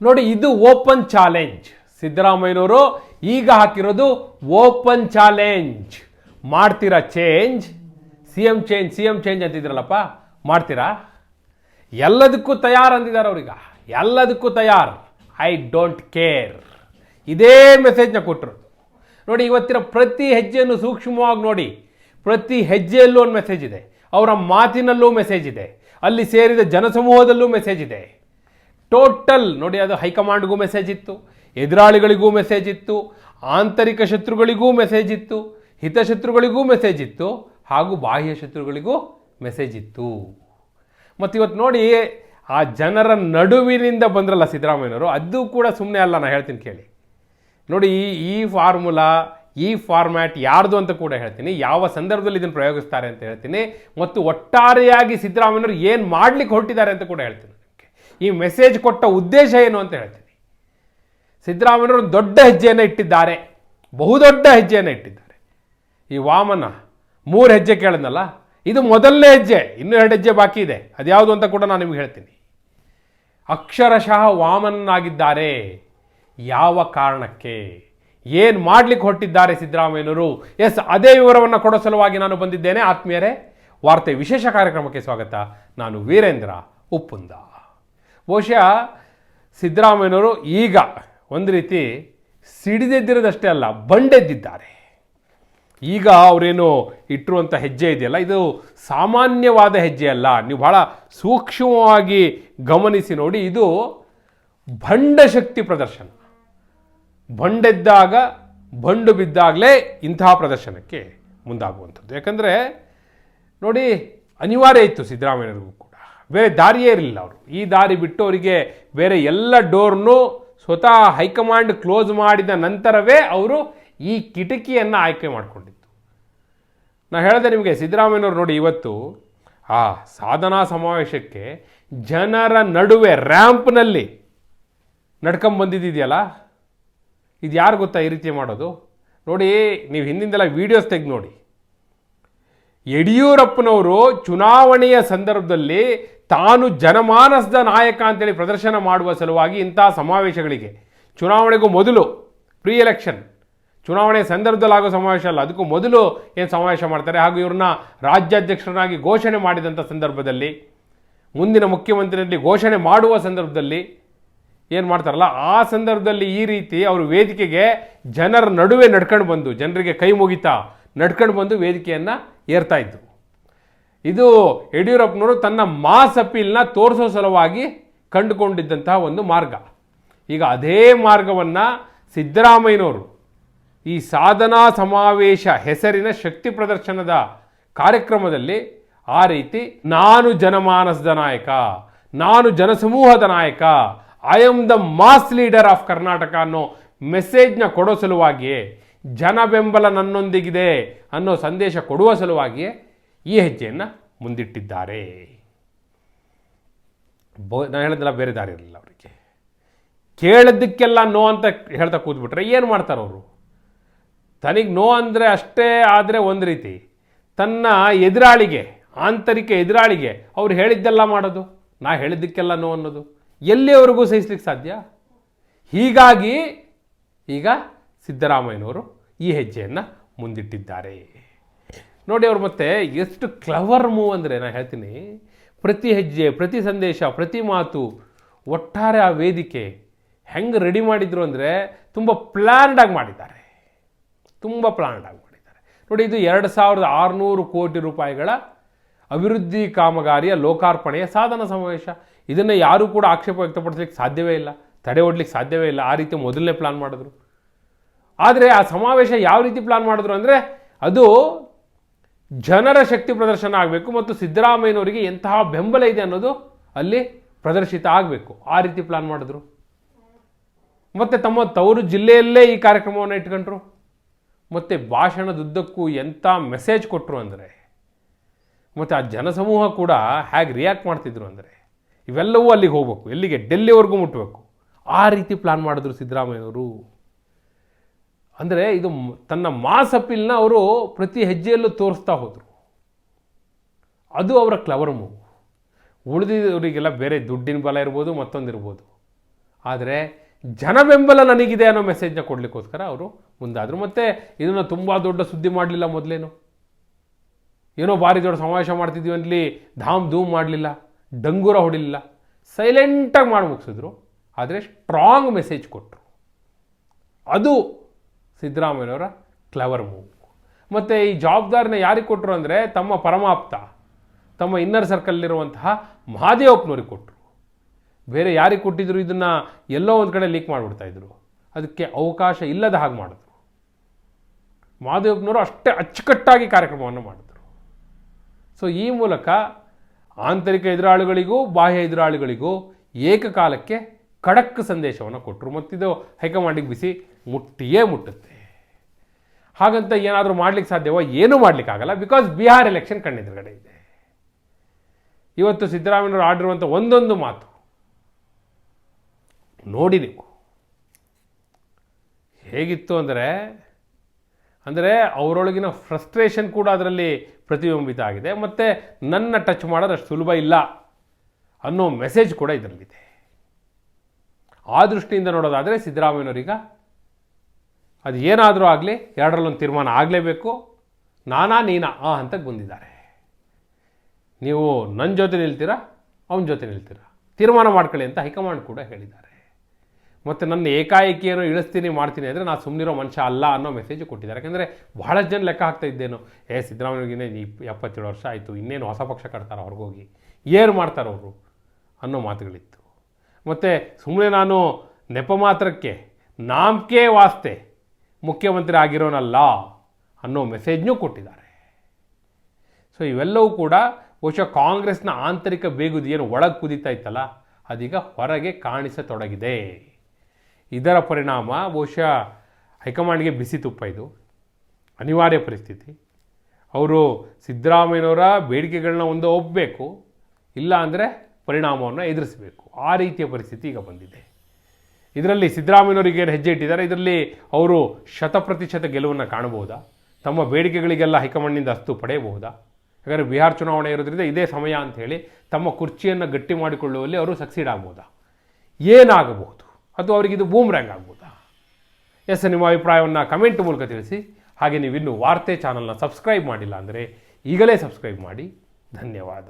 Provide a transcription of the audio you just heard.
ನೋಡಿ, ಇದು open challenge. ಸಿದ್ದರಾಮಯ್ಯನವರು ಈಗ ಹಾಕಿರೋದು ಓಪನ್ ಚಾಲೆಂಜ್. ಮಾಡ್ತೀರಾ change? C M change C M change ಅಂತಿದ್ರಲ್ಲಪ್ಪ, ಮಾಡ್ತೀರಾ? ಎಲ್ಲದಕ್ಕೂ ತಯಾರು ಅಂದಿದ್ದಾರೆ ಅವ್ರೀಗ. ಎಲ್ಲದಕ್ಕೂ ತಯಾರು. I don't care. ಇದೇ ಮೆಸೇಜ್ನ ಕೊಟ್ಟರು ನೋಡಿ, ಇವತ್ತಿನ ಪ್ರತಿ ಹೆಜ್ಜೆಯನ್ನು ಸೂಕ್ಷ್ಮವಾಗಿ ನೋಡಿ. ಪ್ರತಿ ಹೆಜ್ಜೆಯಲ್ಲೂ ಒಂದು ಮೆಸೇಜ್ ಇದೆ. ಅವರ ಮಾತಿನಲ್ಲೂ ಮೆಸೇಜ್ ಇದೆ. ಅಲ್ಲಿ ಸೇರಿದ ಜನಸಮೂಹದಲ್ಲೂ ಮೆಸೇಜ್ ಇದೆ. ಟೋಟಲ್ ನೋಡಿ ಅದು ಹೈಕಮಾಂಡ್ಗೂ ಮೆಸೇಜ್ ಇತ್ತು, ಎದುರಾಳಿಗಳಿಗೂ ಮೆಸೇಜ್ ಇತ್ತು, ಆಂತರಿಕ ಶತ್ರುಗಳಿಗೂ ಮೆಸೇಜ್ ಇತ್ತು, ಹಿತಶತ್ರುಗಳಿಗೂ ಮೆಸೇಜ್ ಇತ್ತು, ಹಾಗೂ ಬಾಹ್ಯ ಶತ್ರುಗಳಿಗೂ ಮೆಸೇಜ್ ಇತ್ತು. ಮತ್ತು ಇವತ್ತು ನೋಡಿ ಆ ಜನರ ನಡುವಿನಿಂದ ಬಂದ್ರಲ್ಲ ಸಿದ್ದರಾಮಯ್ಯನವರು, ಅದು ಕೂಡ ಸುಮ್ಮನೆ ಅಲ್ಲ ನಾನು ಹೇಳ್ತೀನಿ ಕೇಳಿ. ನೋಡಿ ಈ ಫಾರ್ಮುಲಾ, ಈ ಫಾರ್ಮ್ಯಾಟ್ ಯಾರ್ದು ಅಂತ ಕೂಡ ಹೇಳ್ತೀನಿ, ಯಾವ ಸಂದರ್ಭದಲ್ಲಿ ಇದನ್ನು ಪ್ರಯೋಗಿಸ್ತಾರೆ ಅಂತ ಹೇಳ್ತೀನಿ, ಮತ್ತು ಒಟ್ಟಾರೆಯಾಗಿ ಸಿದ್ದರಾಮಯ್ಯನವರು ಏನು ಮಾಡ್ಲಿಕ್ಕೆ ಹೊರಟಿದ್ದಾರೆ ಅಂತ ಕೂಡ ಹೇಳ್ತೀನಿ. ಈ ಮೆಸೇಜ್ ಕೊಟ್ಟ ಉದ್ದೇಶ ಏನು ಅಂತ ಹೇಳ್ತೀನಿ. ಸಿದ್ದರಾಮಯ್ಯವರು ದೊಡ್ಡ ಹೆಜ್ಜೆಯನ್ನು ಇಟ್ಟಿದ್ದಾರೆ. ಬಹುದೊಡ್ಡ ಹೆಜ್ಜೆಯನ್ನು ಇಟ್ಟಿದ್ದಾರೆ. ಈ ವಾಮನ ಮೂರು ಹೆಜ್ಜೆ ಕೇಳಿದ್ನಲ್ಲ, ಇದು ಮೊದಲನೇ ಹೆಜ್ಜೆ, ಇನ್ನೂ ಎರಡು ಹೆಜ್ಜೆ ಬಾಕಿ ಇದೆ. ಅದ್ಯಾವುದು ಅಂತ ಕೂಡ ನಾನು ನಿಮಗೆ ಹೇಳ್ತೀನಿ. ಅಕ್ಷರಶಃ ವಾಮನನಾಗಿದ್ದಾರೆ. ಯಾವ ಕಾರಣಕ್ಕೆ? ಏನು ಮಾಡಲಿಕ್ಕೆ ಹೊರಟಿದ್ದಾರೆ ಸಿದ್ದರಾಮಯ್ಯನವರು? ಎಸ್, ಅದೇ ವಿವರವನ್ನು ಕೊಡೋ ಸಲುವಾಗಿ ನಾನು ಬಂದಿದ್ದೇನೆ. ಆತ್ಮೀಯರೇ, ವಾರ್ತೆ ವಿಶೇಷ ಕಾರ್ಯಕ್ರಮಕ್ಕೆ ಸ್ವಾಗತ. ನಾನು ವೀರೇಂದ್ರ ಉಪ್ಪುಂದ. ಬಹುಶಃ ಸಿದ್ದರಾಮಯ್ಯನವರು ಈಗ ಒಂದು ರೀತಿ ಸಿಡಿದೆದ್ದಿರೋದಷ್ಟೇ ಅಲ್ಲ, ಬಂಡೆದ್ದಿದ್ದಾರೆ. ಈಗ ಅವರೇನು ಇಟ್ಟಿರುವಂಥ ಹೆಜ್ಜೆ ಇದೆಯಲ್ಲ, ಇದು ಸಾಮಾನ್ಯವಾದ ಹೆಜ್ಜೆ ಅಲ್ಲ. ನೀವು ಬಹಳ ಸೂಕ್ಷ್ಮವಾಗಿ ಗಮನಿಸಿ ನೋಡಿ, ಇದು ಭಂಡಶಕ್ತಿ ಪ್ರದರ್ಶನ. ಬಂಡೆದ್ದಾಗ, ಬಂಡು ಬಿದ್ದಾಗಲೇ ಇಂತಹ ಪ್ರದರ್ಶನಕ್ಕೆ ಮುಂದಾಗುವಂಥದ್ದು. ಯಾಕಂದರೆ ನೋಡಿ, ಅನಿವಾರ್ಯ ಇತ್ತು ಸಿದ್ದರಾಮಯ್ಯರಿಗೂ ಕೂಡ. ಬೇರೆ ದಾರಿಯೇ ಇರಲಿಲ್ಲ ಅವರು. ಈ ದಾರಿ ಬಿಟ್ಟು ಅವರಿಗೆ ಬೇರೆ ಎಲ್ಲ ಡೋರ್ನು ಸ್ವತಃ ಹೈಕಮಾಂಡ್ ಕ್ಲೋಸ್ ಮಾಡಿದ ನಂತರವೇ ಅವರು ಈ ಕಿಟಕಿಯನ್ನು ಆಯ್ಕೆ ಮಾಡಿಕೊಂಡಿದ್ದು. ನಾನು ಹೇಳಿದೆ ನಿಮಗೆ, ಸಿದ್ದರಾಮಯ್ಯನವರು ನೋಡಿ ಇವತ್ತು ಆ ಸಾಧನಾ ಸಮಾವೇಶಕ್ಕೆ ಜನರ ನಡುವೆ ರ್ಯಾಂಪ್ನಲ್ಲಿ ನಡ್ಕೊಂಬಂದಿದೆಯಲ್ಲ ಇದು ಯಾರು ಗೊತ್ತಾ ಈ ರೀತಿ ಮಾಡೋದು? ನೋಡಿ, ನೀವು ಹಿಂದಿಂದೆಲ್ಲ ವೀಡಿಯೋಸ್ ತೆಗೆದು ನೋಡಿ. ಯಡಿಯೂರಪ್ಪನವರು ಚುನಾವಣೆಯ ಸಂದರ್ಭದಲ್ಲಿ ತಾನು ಜನಮಾನಸದ ನಾಯಕ ಅಂತೇಳಿ ಪ್ರದರ್ಶನ ಮಾಡುವ ಸಲುವಾಗಿ ಇಂಥ ಸಮಾವೇಶಗಳಿಗೆ. ಚುನಾವಣೆಗೂ ಮೊದಲು ಪ್ರೀ ಎಲೆಕ್ಷನ್ ಚುನಾವಣೆ ಸಂದರ್ಭದಲ್ಲಿ ಆಗೋ ಸಮಾವೇಶ ಅಲ್ಲ, ಅದಕ್ಕೂ ಮೊದಲು ಏನು ಸಮಾವೇಶ ಮಾಡ್ತಾರೆ? ಹಾಗೂ ಇವ್ರನ್ನ ರಾಜ್ಯಾಧ್ಯಕ್ಷರನ್ನಾಗಿ ಘೋಷಣೆ ಮಾಡಿದಂಥ ಸಂದರ್ಭದಲ್ಲಿ, ಮುಂದಿನ ಮುಖ್ಯಮಂತ್ರಿಯಲ್ಲಿ ಘೋಷಣೆ ಮಾಡುವ ಸಂದರ್ಭದಲ್ಲಿ ಏನು ಮಾಡ್ತಾರಲ್ಲ, ಆ ಸಂದರ್ಭದಲ್ಲಿ ಈ ರೀತಿ ಅವರು ವೇದಿಕೆಗೆ ಜನರ ನಡುವೆ ನಡ್ಕೊಂಡು ಬಂದು, ಜನರಿಗೆ ಕೈ ಮುಗಿತಾ ನಡ್ಕೊಂಡು ಬಂದು ವೇದಿಕೆಯನ್ನು ಏರ್ತಾ ಇದ್ರು ಇದು ಯಡಿಯೂರಪ್ಪನವರು ತನ್ನ ಮಾಸ್ ಅಪೀಲ್ನ ತೋರಿಸೋ ಸಲುವಾಗಿ ಕಂಡುಕೊಂಡಿದ್ದಂತಹ ಒಂದು ಮಾರ್ಗ. ಈಗ ಅದೇ ಮಾರ್ಗವನ್ನು ಸಿದ್ದರಾಮಯ್ಯನವರು ಈ ಸಾಧನಾ ಸಮಾವೇಶ ಹೆಸರಿನ ಶಕ್ತಿ ಪ್ರದರ್ಶನದ ಕಾರ್ಯಕ್ರಮದಲ್ಲಿ ಆ ರೀತಿ ನಾನು ಜನಮಾನಸದ ನಾಯಕ, ನಾನು ಜನಸಮೂಹದ ನಾಯಕ I am the mass leader of Karnataka ಅನ್ನೋ ಮೆಸೇಜ್ನ ಕೊಡೋ ಸಲುವಾಗಿಯೇ, ಜನ ಬೆಂಬಲ ನನ್ನೊಂದಿಗಿದೆ ಅನ್ನೋ ಸಂದೇಶ ಕೊಡುವ ಸಲುವಾಗಿಯೇ ಈ ಹೆಜ್ಜೆಯನ್ನು ಮುಂದಿಟ್ಟಿದ್ದಾರೆ. ಬೋ ನಾನು ಹೇಳಿದ್ನಲ್ಲ ಬೇರೆ ದಾರಿ ಇರಲಿಲ್ಲ ಅವರಿಗೆ. ಕೇಳಿದ್ದಕ್ಕೆಲ್ಲ ನೋ ಅಂತ ಹೇಳ್ತಾ ಕೂತ್ಬಿಟ್ರೆ ಏನು ಮಾಡ್ತಾರೆ ಅವರು? ತನಗೆ ನೋ ಅಂದರೆ ಅಷ್ಟೇ ಆದರೆ ಒಂದು ರೀತಿ. ತನ್ನ ಎದುರಾಳಿಗೆ, ಆಂತರಿಕ ಎದುರಾಳಿಗೆ ಅವ್ರು ಹೇಳಿದ್ದೆಲ್ಲ ಮಾಡೋದು. ನಾ ಹೇಳಿದ್ದಕ್ಕೆಲ್ಲ ನೋ ಅನ್ನೋದು. ಎಲ್ಲಿಯವರೆಗೂ ಸಹಿಸ್ಲಿಕ್ಕೆ ಸಾಧ್ಯ? ಹೀಗಾಗಿ ಈಗ ಸಿದ್ದರಾಮಯ್ಯನವರು ಈ ಹೆಜ್ಜೆಯನ್ನು ಮುಂದಿಟ್ಟಿದ್ದಾರೆ. ನೋಡಿ ಅವ್ರು ಮತ್ತೆ ಎಷ್ಟು ಕ್ಲವರ್ ಮೂವ್ ಅಂದರೆ ನಾನು ಹೇಳ್ತೀನಿ. ಪ್ರತಿ ಹೆಜ್ಜೆ, ಪ್ರತಿ ಸಂದೇಶ, ಪ್ರತಿ ಮಾತು ಒಟ್ಟಾರೆ ಆ ವೇದಿಕೆ ಹೆಂಗೆ ರೆಡಿ ಮಾಡಿದ್ರು ಅಂದರೆ ತುಂಬ ಪ್ಲ್ಯಾನ್ಡಾಗಿ ಮಾಡಿದ್ದಾರೆ. ತುಂಬ ಪ್ಲ್ಯಾನ್ಡಾಗಿ ಮಾಡಿದ್ದಾರೆ. ನೋಡಿ ಇದು ಎರಡು ಸಾವಿರದ ಆರುನೂರು ಕೋಟಿ ರೂಪಾಯಿಗಳ ಅಭಿವೃದ್ಧಿ ಕಾಮಗಾರಿಯ ಲೋಕಾರ್ಪಣೆಯ ಸಾಧನ ಸಮಾವೇಶ. ಇದನ್ನು ಯಾರೂ ಕೂಡ ಆಕ್ಷೇಪ ವ್ಯಕ್ತಪಡಿಸಲಿಕ್ಕೆ ಸಾಧ್ಯವೇ ಇಲ್ಲ. ತಡೆ ಒಡ್ಲಿಕ್ಕೆ ಸಾಧ್ಯವೇ ಇಲ್ಲ. ಆ ರೀತಿ ಮೊದಲನೇ ಪ್ಲಾನ್ ಮಾಡಿದ್ರು. ಆದರೆ ಆ ಸಮಾವೇಶ ಯಾವ ರೀತಿ ಪ್ಲಾನ್ ಮಾಡಿದ್ರು ಅಂದರೆ ಅದು ಜನರ ಶಕ್ತಿ ಪ್ರದರ್ಶನ ಆಗಬೇಕು ಮತ್ತು ಸಿದ್ದರಾಮಯ್ಯನವರಿಗೆ ಎಂತಹ ಬೆಂಬಲ ಇದೆ ಅನ್ನೋದು ಅಲ್ಲಿ ಪ್ರದರ್ಶಿತ ಆಗಬೇಕು. ಆ ರೀತಿ ಪ್ಲಾನ್ ಮಾಡಿದ್ರು. ಮತ್ತು ತಮ್ಮ ತವರು ಜಿಲ್ಲೆಯಲ್ಲೇ ಈ ಕಾರ್ಯಕ್ರಮವನ್ನು ಇಟ್ಕೊಂಡ್ರು. ಮತ್ತು ಭಾಷಣದುದ್ದಕ್ಕೂ ಎಂಥ ಮೆಸೇಜ್ ಕೊಟ್ಟರು ಅಂದರೆ, ಮತ್ತು ಆ ಜನಸಮೂಹ ಕೂಡ ಹೇಗೆ ರಿಯಾಕ್ಟ್ ಮಾಡ್ತಿದ್ರು ಅಂದರೆ, ಇವೆಲ್ಲವೂ ಅಲ್ಲಿಗೆ ಹೋಗ್ಬೇಕು. ಎಲ್ಲಿಗೆ? ಡೆಲ್ಲಿವರೆಗೂ ಮುಟ್ಟಬೇಕು ಆ ರೀತಿ ಪ್ಲಾನ್ ಮಾಡಿದ್ರು ಸಿದ್ದರಾಮಯ್ಯನವರು. ಅಂದರೆ ಇದು ತನ್ನ ಮಾಸ್ ಅವರು ಪ್ರತಿ ಹೆಜ್ಜೆಯಲ್ಲೂ ತೋರಿಸ್ತಾ ಹೋದರು. ಅದು ಅವರ ಕ್ಲವರ್ ಮೂವ್ ಉಳಿದಿದವರಿಗೆಲ್ಲ ಬೇರೆ ದುಡ್ಡಿನ ಬಲ ಇರ್ಬೋದು, ಮತ್ತೊಂದು ಇರ್ಬೋದು. ಆದರೆ ಜನ ಬೆಂಬಲ ನನಗಿದೆ ಅನ್ನೋ ಮೆಸೇಜ್ನ ಕೊಡಲಿಕ್ಕೋಸ್ಕರ ಅವರು ಮುಂದಾದರು. ಮತ್ತು ಇದನ್ನು ತುಂಬ ದೊಡ್ಡ ಸುದ್ದಿ ಮಾಡಲಿಲ್ಲ ಮೊದಲೇನು? ಏನೋ ಭಾರಿ ದೊಡ್ಡ ಸಮಾವೇಶ ಮಾಡ್ತಿದ್ವಿ ಅಂತಲಿ ಧಾಮ್ ಧೂಮ್ ಮಾಡಲಿಲ್ಲ, ಡಂಗೂರ ಹೊಡಿಲಿಲ್ಲ. ಸೈಲೆಂಟಾಗಿ ಮಾಡಿ ಮುಗಿಸಿದ್ರು. ಆದರೆ ಸ್ಟ್ರಾಂಗ್ ಮೆಸೇಜ್ ಕೊಟ್ಟರು ಅದು ಸಿದ್ದರಾಮಯ್ಯನವರ ಕ್ಲವರ್ ಮೂವ್ ಮತ್ತು ಈ ಜವಾಬ್ದಾರಿನ ಯಾರಿಗೆ ಕೊಟ್ಟರು ಅಂದರೆ ತಮ್ಮ ಪರಮಾಪ್ತ, ತಮ್ಮ ಇನ್ನರ್ ಸರ್ಕಲ್ಲಿರುವಂತಹ ಮಹಾದೇವಪ್ಪನವ್ರಿಗೆ ಕೊಟ್ಟರು ಬೇರೆ ಯಾರಿಗೆ ಕೊಟ್ಟಿದ್ರು? ಇದನ್ನು ಎಲ್ಲೋ ಒಂದು ಕಡೆ ಲೀಕ್ ಮಾಡಿಬಿಡ್ತಾ ಇದ್ರು. ಅದಕ್ಕೆ ಅವಕಾಶ ಇಲ್ಲದ ಹಾಗೆ ಮಾಡಿದ್ರು. ಮಹಾದೇವಪ್ಪನವರು ಅಷ್ಟೇ ಅಚ್ಚುಕಟ್ಟಾಗಿ ಕಾರ್ಯಕ್ರಮವನ್ನು ಮಾಡಿದ್ರು. ಸೊ ಈ ಮೂಲಕ ಆಂತರಿಕ ಎದುರಾಳಿಗಳಿಗೂ, ಬಾಹ್ಯ ಎದುರಾಳಿಗಳಿಗೂ ಏಕಕಾಲಕ್ಕೆ ಖಡಕ್ ಸಂದೇಶವನ್ನು ಕೊಟ್ಟರು ಮತ್ತಿದು ಹೈಕಮಾಂಡಿಗೆ ಬಿಸಿ ಮುಟ್ಟಿಯೇ ಮುಟ್ಟುತ್ತೆ. ಹಾಗಂತ ಏನಾದರೂ ಮಾಡ್ಲಿಕ್ಕೆ ಸಾಧ್ಯವೋ ಏನೂ ಮಾಡಲಿಕ್ಕಾಗಲ್ಲ ಬಿಕಾಸ್ ಬಿಹಾರ್ ಎಲೆಕ್ಷನ್ ಕಣ್ಣೆದುರುಗಡೆ ಇದೆ. ಇವತ್ತು ಸಿದ್ದರಾಮಯ್ಯವರು ಆಡಿರುವಂಥ ಒಂದೊಂದು ಮಾತು. ನೋಡಿ ನೀವು. ಹೇಗಿತ್ತು ಅಂದರೆ ಅಂದರೆ ಅವರೊಳಗಿನ ಫ್ರಸ್ಟ್ರೇಷನ್ ಕೂಡ ಅದರಲ್ಲಿ ಪ್ರತಿಬಿಂಬಿತ ಆಗಿದೆ. ಮತ್ತು ನನ್ನ ಟಚ್ ಮಾಡೋದು ಅಷ್ಟು ಸುಲಭ ಇಲ್ಲ ಅನ್ನೋ ಮೆಸೇಜ್ ಕೂಡ ಇದರಲ್ಲಿದೆ. ಆ ದೃಷ್ಟಿಯಿಂದ ನೋಡೋದಾದರೆ ಸಿದ್ದರಾಮಯ್ಯನವರೀಗ ಅದು ಏನಾದರೂ ಆಗಲಿ, ಎರಡರಲ್ಲೊಂದು ತೀರ್ಮಾನ ಆಗಲೇಬೇಕು. ನಾನಾ ನೀನಾ ಆ ಹಂತಕ್ಕೆ ಬಂದಿದ್ದಾರೆ ನೀವು ನನ್ನ ಜೊತೆ ನಿಲ್ತೀರಾ, ಅವನ ಜೊತೆ ನಿಲ್ತೀರಾ? ತೀರ್ಮಾನ ಮಾಡ್ಕೊಳ್ಳಿ ಅಂತ ಹೈಕಮಾಂಡ್ ಕೂಡ ಹೇಳಿದ್ದಾರೆ. ಮತ್ತು ನನ್ನ ಏಕಾಏಕಿಯನ್ನು ಇಳಿಸ್ತೀನಿ, ಮಾಡ್ತೀನಿ ಅಂದರೆ ನಾನು ಸುಮ್ಮನಿರೋ ಮನುಷ್ಯ ಅಲ್ಲ ಅನ್ನೋ ಮೆಸೇಜ್ ಕೊಟ್ಟಿದ್ದಾರೆ. ಯಾಕಂದರೆ ಬಹಳಷ್ಟು ಜನ ಲೆಕ್ಕ ಹಾಕ್ತಾ ಇದ್ದೇನು. ಏ ಸಿದ್ದರಾಮಯ್ಯಗಿನೇ ಎಪ್ಪತ್ತೇಳು ವರ್ಷ ಆಯಿತು, ಇನ್ನೇನು ಹೊಸ ಪಕ್ಷ ಕಟ್ತಾರೆ ಅವ್ರಿಗೋಗಿ. ಏನು ಮಾಡ್ತಾರೆ ಅವರು ಅನ್ನೋ ಮಾತುಗಳಿತ್ತು. ಮತ್ತು ಸುಮ್ಮನೆ ನಾನು ನೆಪ ಮಾತ್ರಕ್ಕೆ, ನಾಮಕೇ ವಾಸ್ತೆ ಮುಖ್ಯಮಂತ್ರಿ ಆಗಿರೋನಲ್ಲ ಅನ್ನೋ ಮೆಸೇಜ್ನೂ ಕೊಟ್ಟಿದ್ದಾರೆ. ಸೊ ಇವೆಲ್ಲವೂ ಕೂಡ ಬಹುಶಃ ಕಾಂಗ್ರೆಸ್ನ ಆಂತರಿಕ ಬೇಗುದಿ ಏನು ಒಳಗೆ ಕುದೀತಾ ಇತ್ತಲ್ಲ, ಅದೀಗ ಹೊರಗೆ ಕಾಣಿಸತೊಡಗಿದೆ. ಇದರ ಪರಿಣಾಮ ಬಹುಶಃ ಹೈಕಮಾಂಡ್ಗೆ ಬಿಸಿ ತುಪ್ಪ ಇದು. ಅನಿವಾರ್ಯ ಪರಿಸ್ಥಿತಿ. ಅವರು ಸಿದ್ದರಾಮಯ್ಯನವರ ಬೇಡಿಕೆಗಳನ್ನ ಒಂದು ಒಪ್ಪಬೇಕು ಇಲ್ಲ ಅಂದರೆ ಪರಿಣಾಮವನ್ನು ಎದುರಿಸಬೇಕು. ಆ ರೀತಿಯ ಪರಿಸ್ಥಿತಿ ಈಗ ಬಂದಿದೆ. ಇದರಲ್ಲಿ ಸಿದ್ದರಾಮಯ್ಯನವರಿಗೆ ಹೆಜ್ಜೆ ಇಟ್ಟಿದ್ದಾರೆ? ಇದರಲ್ಲಿ ಅವರು ಶತಪ್ರತಿಶತ ಗೆಲುವನ್ನು ಕಾಣಬಹುದಾ? ತಮ್ಮ ಬೇಡಿಕೆಗಳಿಗೆಲ್ಲ ಹೈಕಮಾಂಡ್ನಿಂದ ಅಸ್ತು ಪಡೆಯಬಹುದಾ? ಯಾಕಂದರೆ ಬಿಹಾರ್ ಚುನಾವಣೆ ಇರೋದ್ರಿಂದ ಇದೇ ಸಮಯ ಅಂತ ತಮ್ಮ ಕುರ್ಚಿಯನ್ನು ಗಟ್ಟಿ ಮಾಡಿಕೊಳ್ಳುವಲ್ಲಿ ಅವರು ಸಕ್ಸೀಡ್ ಆಗ್ಬೋದಾ ಏನಾಗಬಹುದು? ಅದು ಅವರಿಗೆ ಇದು ಬೂಮ್ರ್ಯಾಂಗ್ ಆಗ್ಬೋದಾ ಎಸ್ ನಿಮ್ಮ ಅಭಿಪ್ರಾಯವನ್ನು ಕಮೆಂಟ್ ಮೂಲಕ ತಿಳಿಸಿ. ಹಾಗೆ ನೀವು ಇನ್ನೂ ವಾರ್ತೆ ಚಾನಲ್ನ ಸಬ್ಸ್ಕ್ರೈಬ್ ಮಾಡಿಲ್ಲ ಅಂದರೆ ಈಗಲೇ ಸಬ್ಸ್ಕ್ರೈಬ್ ಮಾಡಿ. ಧನ್ಯವಾದ.